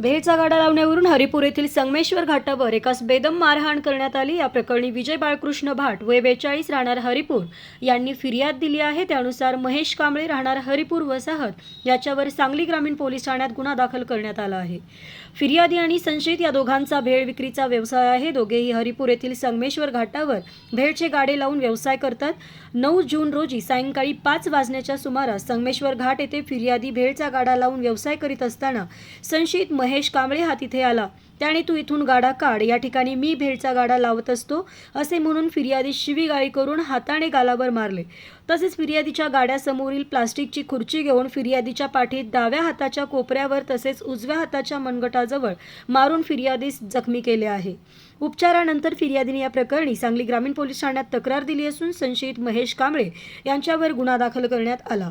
भेलचा गाडा लावण्यावरून हरिपूर येथील संगमेश्वर घाटावर एकास बेदम मारहाण करण्यात आली. या प्रकरणी विजय बाळकृष्ण भाट वय बेचाळीस राहणार हरिपूर. यांनी फिर्याद दिली आहे. त्यानुसार महेश कांबळे राहणार हरिपूर वसाहत. याच्यावर सांगली ग्रामीण पोलीस ठाण्यात गुन्हा दाखल करण्यात आला आहे. फिर्यादी आणि संशयित या दोघांचा भेळ विक्रीचा व्यवसाय आहे. दोघेही हरिपूर येथील संगमेश्वर घाटावर भेळचे गाडे लावून व्यवसाय करतात. नऊ जून रोजी सायंकाळी पाच वाजण्याच्या सुमारास संगमेश्वर घाट येथे फिर्यादी भेळचा गाडा लावून व्यवसाय करीत असताना संशयित महेश महेश कांबळे हा तिथे आला. त्याने तू इथून गाडा काढ. या ठिकाणी मी भेडचा गाडा लावत असतो असे म्हणून फिर्यादी शिवीगाळी करून हाताने गालावर मारले. तसेच फिर्यादीच्या गाड्यासमोरील प्लास्टिकची खुर्ची घेऊन फिर्यादीच्या पाठीत डाव्या हाताच्या कोपऱ्यावर तसेच उजव्या हाताच्या मनगटाजवळ मारून फिर्यादीस जखमी केले आहे. उपचारानंतर फिर्यादीने या प्रकरणी सांगली ग्रामीण पोलीस ठाण्यात तक्रार दिली असून संशयित महेश कांबळे यांच्यावर गुन्हा दाखल करण्यात आला.